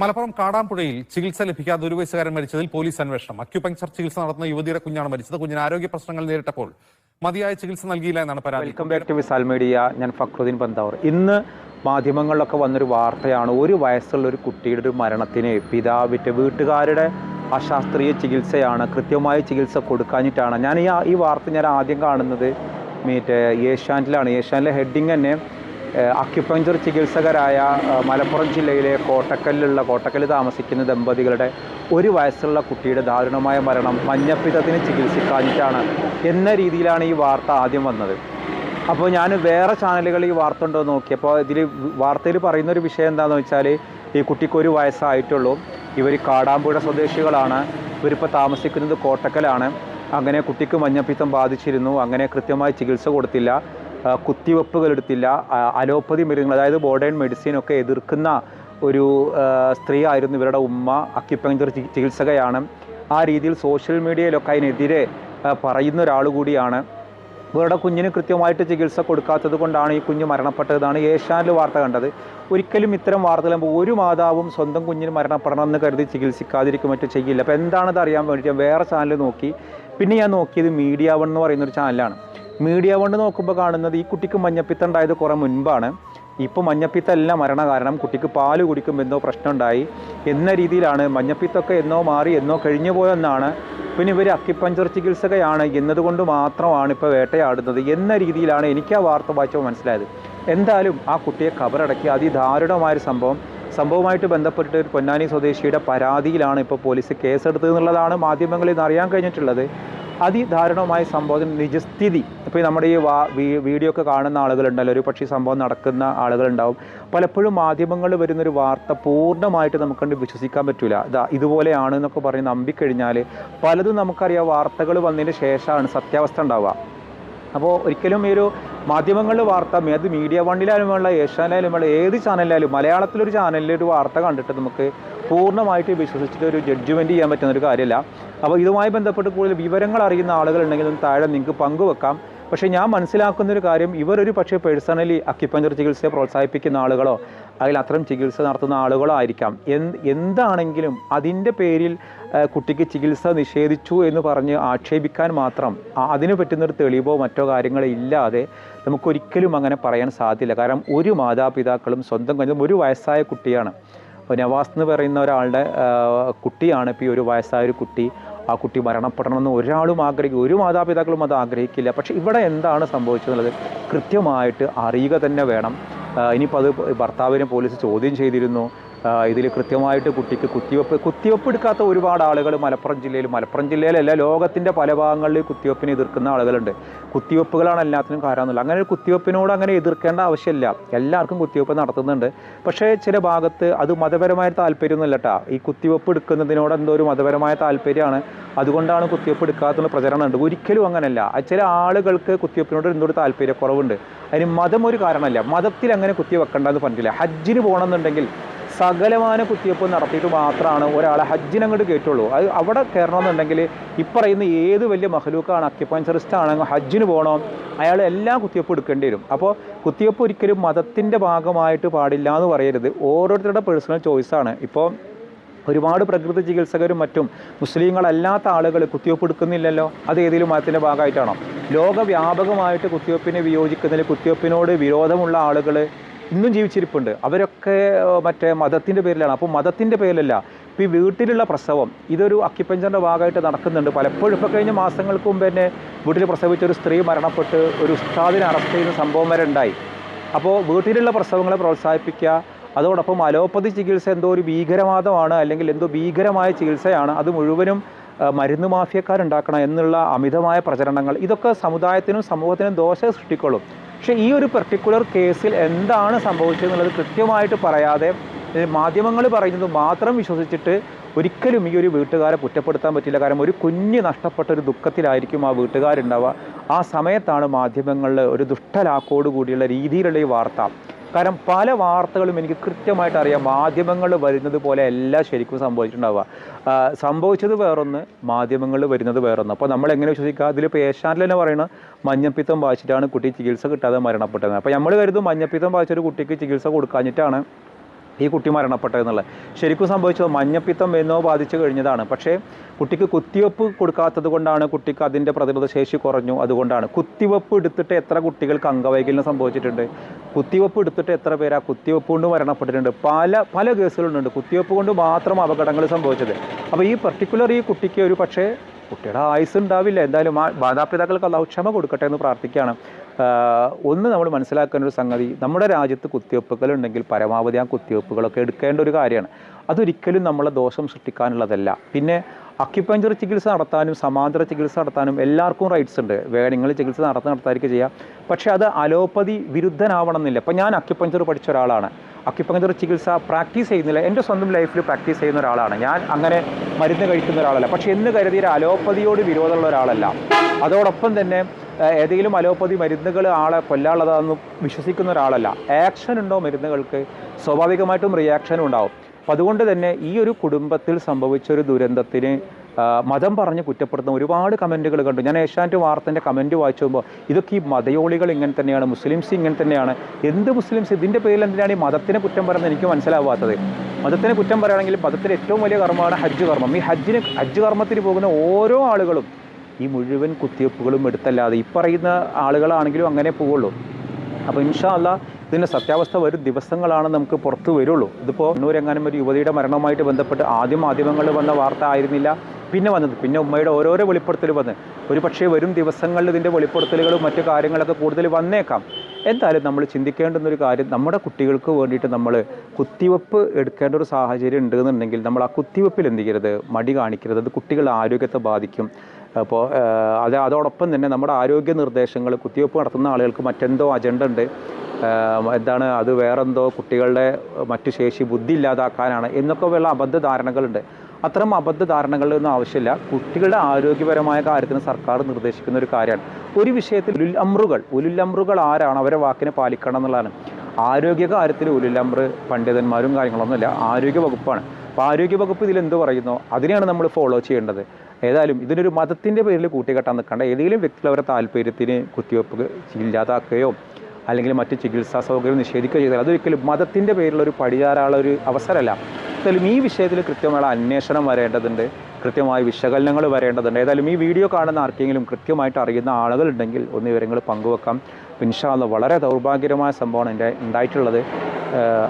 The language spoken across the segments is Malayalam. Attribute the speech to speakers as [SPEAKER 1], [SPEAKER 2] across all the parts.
[SPEAKER 1] മലപ്പുറം കാടാമ്പുഴയിൽ ചികിത്സ ലഭിക്കാതെ ഒരു വയസ്സുകാരൻ മരിച്ചതിൽ പോലീസ് അന്വേഷണം. അക്യുപങ്ചർ ചികിത്സ നടത്തുന്ന യുവതിയുടെ കുഞ്ഞാണ് മരിച്ചത്. കുഞ്ഞിന് ആരോഗ്യ പ്രശ്നങ്ങൾ നേരിട്ടപ്പോൾ മതിയായ ചികിത്സ നൽകിയില്ല എന്നാണ് പരാതി.
[SPEAKER 2] Welcome back to Visal media. ഞാൻ ഫക്രുദ്ദീൻ പന്താവർ ഇന്ന് മാധ്യമങ്ങളിലൊക്കെ വന്നൊരു വാർത്തയാണ് ഒരു വയസ്സുള്ള ഒരു കുട്ടിയുടെ ഒരു മരണത്തിന് പിതാവിന്റെ വീട്ടുകാരുടെ അശാസ്ത്രീയ ചികിത്സയാണ് കൃത്യമായ ചികിത്സ കൊടുക്കാഞ്ഞിട്ടാണ്. ഞാൻ ഈ ഈ വാർത്ത ഞാൻ ആദ്യം കാണുന്നത് മീറ്റ് ഏഷ്യാനിലാണ് ഏഷ്യാനിലെ ഹെഡിങ് തന്നെ അക്യുപഞ്ചർ ചികിത്സകരായ മലപ്പുറം ജില്ലയിലെ കോട്ടക്കല്ലിലുള്ള കോട്ടക്കൽ താമസിക്കുന്ന ദമ്പതികളുടെ ഒരു വയസ്സുള്ള കുട്ടിയുടെ ദാരുണമായ മരണം മഞ്ഞപ്പിത്തത്തിന് ചികിത്സിക്കാഞ്ഞിട്ടാണ് എന്ന രീതിയിലാണ് ഈ വാർത്ത ആദ്യം വന്നത്. അപ്പോൾ ഞാൻ വേറെ ചാനലുകളിൽ ഈ വാർത്ത ഉണ്ടോ നോക്കിയപ്പോൾ ഇതിൽ വാർത്തയിൽ പറയുന്ന ഒരു വിഷയം എന്താണെന്ന് വെച്ചാൽ ഈ കുട്ടിക്ക് ഒരു വയസ്സായിട്ടുള്ളൂ. ഇവർ കാടാമ്പുഴ സ്വദേശികളാണ്. ഇവരിപ്പോൾ താമസിക്കുന്നത് കോട്ടക്കലാണ്. അങ്ങനെ കുട്ടിക്ക് മഞ്ഞപ്പിത്തം ബാധിച്ചിരുന്നു. അങ്ങനെ കൃത്യമായി ചികിത്സ കൊടുത്തില്ല. കുത്തിവെപ്പുകൾ എടുത്തില്ല അലോപ്പതി മരുന്നുകൾ അതായത് മോഡേൺ മെഡിസിനൊക്കെ എതിർക്കുന്ന ഒരു സ്ത്രീ ആയിരുന്നു ഇവരുടെ ഉമ്മ അക്യുപങ്ചർ ചികിത്സകയാണ്. ആ രീതിയിൽ സോഷ്യൽ മീഡിയയിലൊക്കെ അതിനെതിരെ പറയുന്ന ഒരാൾ കൂടിയാണ്. ഇവരുടെ കുഞ്ഞിന് കൃത്യമായിട്ട് ചികിത്സ കൊടുക്കാത്തത് കൊണ്ടാണ് ഈ കുഞ്ഞ് മരണപ്പെട്ടതാണ് ഏഷ്യാനിൽ വാർത്ത കണ്ടത്. ഒരിക്കലും ഇത്തരം വാർത്തകൾ ഒരു മാതാവും സ്വന്തം കുഞ്ഞിന് മരണപ്പെടണം എന്ന് കരുതി ചികിത്സിക്കാതിരിക്കും മറ്റും ചെയ്യില്ല. അപ്പോൾ എന്താണെന്ന് അറിയാൻ വേണ്ടിയിട്ട് വേറെ ചാനൽ നോക്കി. പിന്നെ ഞാൻ നോക്കിയത് മീഡിയ വൺ എന്ന് പറയുന്ന ഒരു ചാനലാണ് മീഡിയ കൊണ്ട് നോക്കുമ്പോൾ കാണുന്നത് ഈ കുട്ടിക്ക് മഞ്ഞപ്പിത്തം ഉണ്ടായത് കുറേ മുൻപാണ്. ഇപ്പോൾ മഞ്ഞപ്പിത്തമല്ല മരണ കാരണം. കുട്ടിക്ക് പാൽ കുടിക്കുമ്പോൾ എന്തോ പ്രശ്നം ഉണ്ടായി എന്ന രീതിയിലാണ് മഞ്ഞപ്പിത്തൊക്കെ എന്നോ മാറി എന്നോ കഴിഞ്ഞു പോയെന്നാണ് പിന്നെ ഇവർ അക്കിപ്പഞ്ചർ ചികിത്സകയാണ്. എന്നതുകൊണ്ട് മാത്രമാണ് ഇപ്പോൾ വേട്ടയാടുന്നത് എന്ന രീതിയിലാണ് എനിക്ക് ആ വാർത്ത വായിച്ചപ്പോൾ മനസ്സിലായത്. എന്തായാലും ആ കുട്ടിയെ കബറടക്കി അതിദാരുണമായൊരു സംഭവം. സംഭവമായിട്ട് ബന്ധപ്പെട്ട് പൊന്നാനി സ്വദേശിയുടെ പരാതിയിലാണ് ഇപ്പോൾ പോലീസ് കേസെടുത്തത് എന്നുള്ളതാണ് മാധ്യമങ്ങളിൽ നിന്ന് അറിയാൻ കഴിഞ്ഞിട്ടുള്ളത്. അതിദാരുണമായ സംഭവത്തിന് നിജസ്ഥിതി. ഇപ്പോൾ നമ്മുടെ ഈ വാ വീഡിയോ ഒക്കെ കാണുന്ന ആളുകളുണ്ടല്ലോ ഒരു പക്ഷേ സംഭവം നടക്കുന്ന ആളുകളുണ്ടാവും. പലപ്പോഴും മാധ്യമങ്ങളിൽ വരുന്നൊരു വാർത്ത പൂർണമായിട്ട് നമുക്ക് കണ്ട് വിശ്വസിക്കാൻ പറ്റില്ല ഇതാ ഇതുപോലെയാണ് എന്നൊക്കെ പറഞ്ഞ് നമ്പിക്കഴിഞ്ഞാൽ പലതും നമുക്കറിയാം വാർത്തകൾ വന്നതിന് ശേഷമാണ് സത്യാവസ്ഥ ഉണ്ടാവുക. അപ്പോൾ ഒരിക്കലും ഈ ഒരു മാധ്യമങ്ങളിൽ വാർത്ത അത് മീഡിയ വണ്ണിലായാലും വേണ്ട ഏഷ്യാനായാലും വേണ്ട ഏത് ചാനലിലായാലും മലയാളത്തിലൊരു ചാനലിൽ ഒരു വാർത്ത കണ്ടിട്ട് നമുക്ക് പൂർണമായിട്ട് വിശ്വസിച്ചിട്ട് ഒരു ജഡ്ജ്മെന്റ് ചെയ്യാൻ പറ്റുന്ന ഒരു കാര്യമല്ല. അപ്പോൾ ഇതുമായി ബന്ധപ്പെട്ട് കൂടുതൽ വിവരങ്ങൾ അറിയുന്ന ആളുകളുണ്ടെങ്കിൽ ഒന്ന് താഴെ നിങ്ങൾക്ക് പങ്കുവെക്കാം. പക്ഷേ ഞാൻ മനസ്സിലാക്കുന്ന ഒരു കാര്യം ഇവരൊരു പക്ഷേ പേഴ്സണലി അക്യുപഞ്ചർ ചികിത്സയെ പ്രോത്സാഹിപ്പിക്കുന്ന ആളുകളോ അല്ലെങ്കിൽ അത്തരം ചികിത്സ നടത്തുന്ന ആളുകളോ ആയിരിക്കാം. എന്ത് എന്താണെങ്കിലും അതിന്റെ പേരിൽ കുട്ടിക്ക് ചികിത്സ നിഷേധിച്ചു എന്ന് പറഞ്ഞ് ആക്ഷേപിക്കാൻ മാത്രം അതിന് പറ്റുന്നൊരു തെളിവോ മറ്റോ കാര്യങ്ങളോ ഇല്ലാതെ നമുക്കൊരിക്കലും അങ്ങനെ പറയാൻ സാധ്യല്ല. കാരണം ഒരു മാതാപിതാക്കളും സ്വന്തം കഴിഞ്ഞ ഒരു വയസ്സായ കുട്ടിയാണ്. നവാസ് എന്ന് പറയുന്ന ഒരാളുടെ കുട്ടിയാണ് ഇപ്പോൾ ഈ ഒരു വയസ്സായ ഒരു കുട്ടി. ആ കുട്ടി മരണപ്പെടണമെന്ന് ഒരാളും ആഗ്രഹിക്കും ഒരു മാതാപിതാക്കളും അത് ആഗ്രഹിക്കില്ല. പക്ഷേ ഇവിടെ എന്താണ് സംഭവിച്ചതെന്നുള്ളത് കൃത്യമായിട്ട് അറിയുക തന്നെ വേണം. ഇനിയിപ്പോൾ അത് ഭർത്താവിനെ പോലീസ് ചോദ്യം ചെയ്തിരുന്നു. ഇതിൽ കൃത്യമായിട്ട് കുട്ടിക്ക് കുത്തിവെപ്പ് കുത്തിവെപ്പ് എടുക്കാത്ത ഒരുപാട് ആളുകൾ മലപ്പുറം ജില്ലയിൽ മലപ്പുറം ജില്ലയിലല്ല ലോകത്തിന്റെ പല ഭാഗങ്ങളിൽ കുത്തിവെപ്പിനെ എതിർക്കുന്ന ആളുകളുണ്ട്. കുത്തിവെപ്പുകളാണ് എല്ലാത്തിനും കാരണമെന്നില്ല അങ്ങനെ ഒരു കുത്തിവെപ്പിനോട് അങ്ങനെ എതിർക്കേണ്ട ആവശ്യമില്ല. എല്ലാവർക്കും കുത്തിവെപ്പ് നടത്തുന്നുണ്ട്. പക്ഷേ ചില ഭാഗത്ത് അത് മതപരമായ താല്പര്യമൊന്നുമില്ല കേട്ടോ ഈ കുത്തിവെപ്പ് എടുക്കുന്നതിനോട് എന്തോ ഒരു മതപരമായ താല്പര്യമാണ്. അതുകൊണ്ടാണ് കുത്തിവെപ്പ് എടുക്കാത്തുള്ള പ്രചരണമുണ്ട് ഒരിക്കലും അങ്ങനെയല്ല ചില ആളുകൾക്ക് കുത്തിവെപ്പിനോട് എന്തോ ഒരു താല്പര്യക്കുറവുണ്ട്. അതിന് മതം ഒരു കാരണമല്ല. മതത്തിൽ അങ്ങനെ കുത്തിവെക്കണ്ടെന്ന് പറഞ്ഞിട്ടില്ല. ഹജ്ജിന് പോകണമെന്നുണ്ടെങ്കിൽ സകലമാന കുത്തിവെപ്പ് നടത്തിയിട്ട് മാത്രമാണ് ഒരാളെ ഹജ്ജിനെ അങ്ങോട്ട് കയറ്റുള്ളൂ. അത് അവിടെ കയറണമെന്നുണ്ടെങ്കിൽ ഇപ്പറയുന്ന ഏത് വലിയ മഹലൂക്കാണ് അക്യുപഞ്ചറിസ്റ്റ് ആണെങ്കിൽ ഹജ്ജിന് പോകണം അയാൾ എല്ലാ കുത്തിവെപ്പ് എടുക്കേണ്ടി വരും. അപ്പോൾ കുത്തിവെപ്പ് ഒരിക്കലും മതത്തിന്റെ ഭാഗമായിട്ട് പാടില്ല എന്ന് പറയരുത്. ഓരോരുത്തരുടെ പേഴ്സണൽ ചോയ്സാണ്. ഇപ്പോൾ ഒരുപാട് പ്രകൃതി ചികിത്സകരും മറ്റും മുസ്ലിങ്ങളല്ലാത്ത ആളുകൾ കുത്തിവെപ്പ് എടുക്കുന്നില്ലല്ലോ? അത് ഏതെങ്കിലും മതത്തിന്റെ ഭാഗമായിട്ടാണോ? ലോകവ്യാപകമായിട്ട് കുത്തിവെപ്പിനെ വിയോജിക്കുന്നതിൽ കുത്തിവെപ്പിനോട് വിരോധമുള്ള ആളുകൾ ഇന്നും ജീവിച്ചിരിപ്പുണ്ട്. അവരൊക്കെ മറ്റേ മതത്തിന്റെ പേരിലാണ്. അപ്പോൾ മതത്തിന്റെ പേരിലല്ല ഇപ്പോൾ ഈ വീട്ടിലുള്ള പ്രസവം ഇതൊരു അക്യുപഞ്ചറിന്റെ ഭാഗമായിട്ട് നടക്കുന്നുണ്ട്. പലപ്പോഴും ഇപ്പോൾ കഴിഞ്ഞ മാസങ്ങൾക്ക് മുമ്പ് തന്നെ വീട്ടിൽ പ്രസവിച്ച ഒരു സ്ത്രീ മരണപ്പെട്ട് ഒരു ഉസ്താദിനെ അറസ്റ്റ് ചെയ്യുന്ന സംഭവം വരെ ഉണ്ടായി. അപ്പോൾ വീട്ടിലുള്ള പ്രസവങ്ങളെ പ്രോത്സാഹിപ്പിക്കുക അതോടൊപ്പം അലോപ്പതി ചികിത്സ എന്തോ ഒരു ഭീകരവാദമാണ് അല്ലെങ്കിൽ എന്തോ ഭീകരമായ ചികിത്സയാണ് അത് മുഴുവനും മരുന്ന് മാഫിയക്കാരുണ്ടാക്കണം എന്നുള്ള അമിതമായ പ്രചരണങ്ങൾ. ഇതൊക്കെ സമുദായത്തിനും സമൂഹത്തിനും ദോഷം സൃഷ്ടിക്കൊള്ളും. പക്ഷേ ഈ ഒരു പെർട്ടിക്കുലർ കേസിൽ എന്താണ് സംഭവിച്ചതെന്നുള്ളത് കൃത്യമായിട്ട് പറയാതെ മാധ്യമങ്ങൾ പറയുന്നത് മാത്രം വിശ്വസിച്ചിട്ട് ഒരിക്കലും ഈ ഒരു വീട്ടുകാരെ കുറ്റപ്പെടുത്താൻ പറ്റില്ല. കാരണം ഒരു കുഞ്ഞ് നഷ്ടപ്പെട്ട ഒരു ദുഃഖത്തിലായിരിക്കും ആ വീട്ടുകാരുണ്ടാവുക. ആ സമയത്താണ് മാധ്യമങ്ങളിൽ ഒരു ദുഷ്ടലാക്കോട് കൂടിയുള്ള രീതിയിലുള്ള ഈ വാർത്ത. കാരണം പല വാർത്തകളും എനിക്ക് കൃത്യമായിട്ട് അറിയാം. മാധ്യമങ്ങൾ വരുന്നത് പോലെ എല്ലാം ശരിക്കും സംഭവിച്ചിട്ടുണ്ടാവുക. സംഭവിച്ചത് വേറൊന്ന് മാധ്യമങ്ങൾ വരുന്നത് വേറൊന്ന്. അപ്പോൾ നമ്മൾ എങ്ങനെ വിശ്വസിക്കുക? അതിലിപ്പോൾ ഏഷ്യാനിൽ തന്നെ പറയുന്നത് മഞ്ഞപ്പിത്തം ബാധിച്ചിട്ടാണ് കുട്ടി ചികിത്സ കിട്ടാതെ മരണപ്പെട്ടത്. അപ്പോൾ നമ്മൾ കരുതും മഞ്ഞപ്പിത്തം ബാധിച്ചൊരു കുട്ടിക്ക് ചികിത്സ കൊടുക്കാഞ്ഞിട്ടാണ് ഈ കുട്ടി മരണപ്പെട്ടതെന്നുള്ളത് ശരിക്കും സംഭവിച്ചത് മഞ്ഞപ്പിത്തം എന്നോ ബാധിച്ചു കഴിഞ്ഞതാണ്. പക്ഷേ കുട്ടിക്ക് കുത്തിവെപ്പ് കൊടുക്കാത്തത് കൊണ്ടാണ് കുട്ടിക്ക് അതിന്റെ പ്രതിരോധ ശേഷി കുറഞ്ഞു. അതുകൊണ്ടാണ് കുത്തിവെപ്പ് എടുത്തിട്ട് എത്ര കുട്ടികൾക്ക് അംഗവൈകല്യം സംഭവിച്ചിട്ടുണ്ട്. കുത്തിവെപ്പ് എടുത്തിട്ട് എത്ര പേര് ആ കുത്തിവെപ്പ് കൊണ്ട് മരണപ്പെട്ടിട്ടുണ്ട്. പല പല കേസുകളുണ്ട്. കുത്തിവെപ്പ് കൊണ്ട് മാത്രം അപകടങ്ങൾ സംഭവിച്ചത്. അപ്പോൾ ഈ പർട്ടിക്കുലർ ഈ കുട്ടിക്ക് ഒരു പക്ഷേ കുട്ടിയുടെ ആയുസ് ഉണ്ടാവില്ല. എന്തായാലും ആ മാതാപിതാക്കൾക്ക് അള്ളാഹു ക്ഷമ കൊടുക്കട്ടെ എന്ന് പ്രാർത്ഥിക്കുകയാണ്. ഒന്ന് നമ്മൾ മനസ്സിലാക്കേണ്ട ഒരു സംഗതി നമ്മുടെ രാജ്യത്ത് കുത്തിവെപ്പുകൾ ഉണ്ടെങ്കിൽ പരമാവധി ആ കുത്തിവെപ്പുകളൊക്കെ എടുക്കേണ്ട ഒരു കാര്യമാണ്. അതൊരിക്കലും നമ്മളെ ദോഷം സൃഷ്ടിക്കാനുള്ളതല്ല. പിന്നെ അക്യുപഞ്ചർ ചികിത്സ നടത്താനും സമാന്തര ചികിത്സ നടത്താനും എല്ലാവർക്കും റൈറ്റ്സ് ഉണ്ട്. വേണമെങ്കിൽ ചികിത്സ നടത്താൻ നടത്താതിരിക്കുക ചെയ്യാം. പക്ഷേ അത് അലോപ്പതി വിരുദ്ധനാവണം എന്നില്ല ഇപ്പം ഞാൻ അക്യുപഞ്ചർ പഠിച്ച ഒരാളാണ്. അക്യുപഞ്ചർ ചികിത്സ പ്രാക്ടീസ് ചെയ്യുന്നില്ല. എന്റെ സ്വന്തം ലൈഫിൽ പ്രാക്ടീസ് ചെയ്യുന്ന ഒരാളാണ്. ഞാൻ അങ്ങനെ മരുന്ന് കഴിക്കുന്ന ഒരാളല്ല. പക്ഷേ എന്ന് കരുതിയ അലോപ്പതിയോട് വിരോധമുള്ള ഒരാളല്ല. അതോടൊപ്പം തന്നെ ഏതെങ്കിലും അലോപ്പതി മരുന്നുകൾ ആളെ കൊല്ലാനുള്ളതാണെന്ന് വിശ്വസിക്കുന്ന ഒരാളല്ല. ആക്ഷൻ ഉണ്ടോ മരുന്നുകൾക്ക്? സ്വാഭാവികമായിട്ടും റിയാക്ഷനും ഉണ്ടാവും. അപ്പം അതുകൊണ്ട് തന്നെ ഈ ഒരു കുടുംബത്തിൽ സംഭവിച്ച ഒരു ദുരന്തത്തിന് മതം പറഞ്ഞ് കുറ്റപ്പെടുത്തുന്ന ഒരുപാട് കമന്റുകൾ കണ്ടു. ഞാൻ ഏഷ്യാനെറ്റ് വാർത്തേന്റെ കമന്റ് വായിച്ചു പോകുമ്പോൾ ഇതൊക്കെ ഈ മതയോളികൾ ഇങ്ങനെ തന്നെയാണ് മുസ്ലിംസ് ഇങ്ങനെ തന്നെയാണ്. എന്ത് മുസ്ലിംസ്? ഇതിന്റെ പേരിൽ എന്തിനാണ് ഈ മതത്തിനെ കുറ്റം പറയുന്നത് എനിക്ക് മനസ്സിലാവാത്തത്? മതത്തിനെ കുറ്റം പറയുകയാണെങ്കിൽ മതത്തിന്റെ ഏറ്റവും വലിയ കർമ്മമാണ് ഹജ്ജ് കർമ്മം. ഈ ഹജ്ജിന് ഹജ്ജ് കർമ്മത്തിന് പോകുന്ന ഓരോ ആളുകളും ഈ മുഴുവൻ കുത്തിവെപ്പുകളും എടുത്തല്ലാതെ ഈ പറയുന്ന ആളുകളാണെങ്കിലും അങ്ങനെ പോവുള്ളൂ അപ്പോൾ ഇൻഷാ അല്ല ഇതിന്റെ സത്യാവസ്ഥ വരും ദിവസങ്ങളാണ് നമുക്ക് പുറത്ത് വരുള്ളൂ. ഇതിപ്പോൾ കണ്ണൂരെങ്ങാനും ഒരു യുവതിയുടെ മരണവുമായിട്ട് ബന്ധപ്പെട്ട് ആദ്യം മാധ്യമങ്ങളിൽ വന്ന വാർത്ത ആയിരുന്നില്ല. പിന്നെ വന്നത്. പിന്നെ ഉമ്മയുടെ ഓരോരോ വെളിപ്പെടുത്തൽ വന്ന്. ഒരു പക്ഷേ വരും ദിവസങ്ങളിൽ ഇതിന്റെ വെളിപ്പെടുത്തലുകളും മറ്റു കാര്യങ്ങളൊക്കെ കൂടുതൽ വന്നേക്കാം. എന്തായാലും നമ്മൾ ചിന്തിക്കേണ്ടുന്ന ഒരു കാര്യം നമ്മുടെ കുട്ടികൾക്ക് വേണ്ടിയിട്ട് നമ്മൾ കുത്തിവെപ്പ് എടുക്കേണ്ട ഒരു സാഹചര്യം ഉണ്ടെന്നുണ്ടെങ്കിൽ നമ്മൾ ആ കുത്തിവെപ്പിൽ എന്ത് ചെയ്യരുത്? മടി കാണിക്കരുത്. അത് കുട്ടികളുടെ ആരോഗ്യത്തെ ബാധിക്കും. അപ്പോൾ അത് അതോടൊപ്പം തന്നെ നമ്മുടെ ആരോഗ്യ നിർദ്ദേശങ്ങൾ കുത്തിവെപ്പ് നടത്തുന്ന ആളുകൾക്ക് മറ്റെന്തോ അജണ്ട ഉണ്ട്. എന്താണ് അത് വേറെന്തോ കുട്ടികളുടെ മറ്റു ശേഷി ബുദ്ധി ഇല്ലാതാക്കാനാണ് എന്നൊക്കെ ഉള്ള അബദ്ധ ധാരണകളുണ്ട് അത്തരം അബദ്ധ ധാരണകളൊന്നും ആവശ്യമില്ല. കുട്ടികളുടെ ആരോഗ്യപരമായ കാര്യത്തിന് സർക്കാർ നിർദ്ദേശിക്കുന്ന ഒരു കാര്യമാണ്. ഒരു വിഷയത്തിൽ ഉലുൽ അമ്രുകൾ ഉലുൽ ആരാണ്? അവരെ വാക്കിനെ പാലിക്കണം എന്നുള്ളതാണ്. ആരോഗ്യ കാര്യത്തിൽ ഉലുൽ അമ്ര പണ്ഡിതന്മാരും കാര്യങ്ങളൊന്നുമില്ല. ആരോഗ്യ വകുപ്പാണ്. അപ്പോൾ ആരോഗ്യ വകുപ്പ് ഇതിൽ എന്ത് പറയുന്നോ? അതിനെയാണ് നമ്മൾ ഫോളോ ചെയ്യേണ്ടത്. ഏതായാലും ഇതിനൊരു മതത്തിന്റെ പേരിൽ കൂട്ടിക്കെട്ടാൻ നിൽക്കേണ്ട ഏതെങ്കിലും വ്യക്തികൾ അവരുടെ താല്പര്യത്തിന് കുത്തിവെപ്പ് ഇല്ലാതാക്കുകയോ അല്ലെങ്കിൽ മറ്റ് ചികിത്സാ സൗകര്യം നിഷേധിക്കുക ചെയ്താൽ അതൊരിക്കലും മതത്തിന്റെ പേരിലൊരു ഒരു പടിചാരാനുള്ള ഒരു അവസരമല്ല. എന്തായാലും ഈ വിഷയത്തിൽ കൃത്യമായ അന്വേഷണം വരേണ്ടതുണ്ട്. കൃത്യമായ വിശകലനങ്ങൾ വരേണ്ടതുണ്ട്. ഏതായാലും ഈ വീഡിയോ കാണുന്ന ആർക്കെങ്കിലും കൃത്യമായിട്ട് അറിയുന്ന ആളുകളുണ്ടെങ്കിൽ ഒന്ന് വിവരങ്ങൾ പങ്കുവെക്കാം. പിൻഷാന്ന് വളരെ ദൗർഭാഗ്യകരമായ സംഭവമാണ് എന്റെ ഉണ്ടായിട്ടുള്ളത്.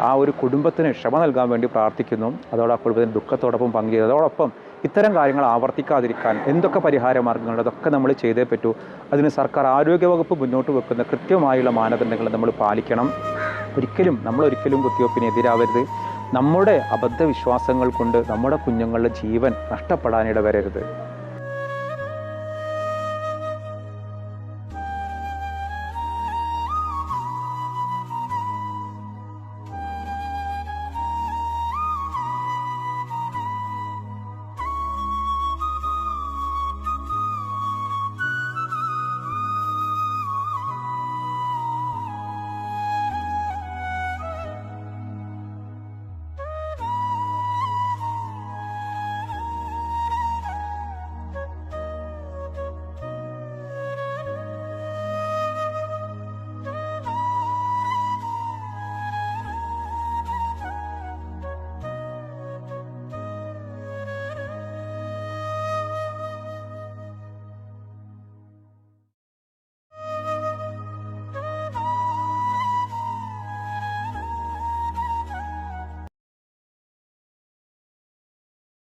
[SPEAKER 2] ആ ഒരു കുടുംബത്തിന് ക്ഷമ നൽകാൻ വേണ്ടി പ്രാർത്ഥിക്കുന്നു. അതോടൊപ്പം കുടുംബത്തിന് ദുഃഖത്തോടൊപ്പം പങ്കുചെയ്തു അതോടൊപ്പം ഇത്തരം കാര്യങ്ങൾ ആവർത്തിക്കാതിരിക്കാൻ എന്തൊക്കെ പരിഹാര മാർഗങ്ങൾ അതൊക്കെ നമ്മൾ ചെയ്തേ പറ്റൂ. അതിന് സർക്കാർ ആരോഗ്യവകുപ്പ് മുന്നോട്ട് വെക്കുന്ന കൃത്യമായുള്ള മാനദണ്ഡങ്ങൾ നമ്മൾ പാലിക്കണം. ഒരിക്കലും നമ്മൾ ഒരിക്കലും കുത്തിവെപ്പിന് എതിരാവരുത്. നമ്മുടെ അബദ്ധവിശ്വാസങ്ങൾ കൊണ്ട് നമ്മുടെ കുഞ്ഞുങ്ങളുടെ ജീവൻ നഷ്ടപ്പെടാനിട വരരുത്